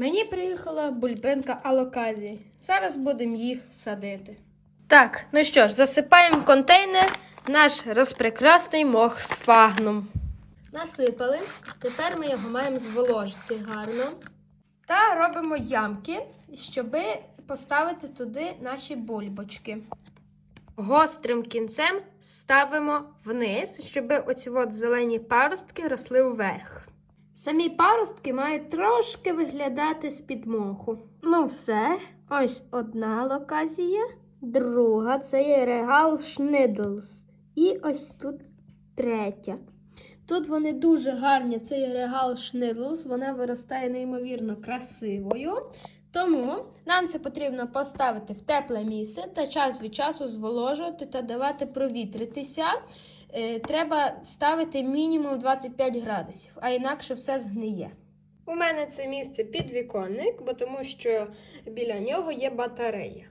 Мені приїхала бульбинка алоказії. Зараз будемо їх садити. Так, ну що ж, засипаємо в контейнер наш розпрекрасний мох з фагном. Насипали. Тепер ми його маємо зволожити гарно. Та робимо ямки, щоб поставити туди наші бульбочки. Гострим кінцем ставимо вниз, щоб оці от зелені паростки росли вверх. Самі паростки мають трошки виглядати з-під моху. Ну, все. Ось одна локація, друга це є регал Шнидлс. І ось тут третя. Тут вони дуже гарні, це є регал Шнидлс, вона виростає неймовірно красивою. Тому нам це потрібно поставити в тепле місце та час від часу зволожувати та давати провітритися. Е, треба ставити мінімум 25 градусів, а інакше все згниє. У мене це місце підвіконник, бо тому що біля нього є батарея.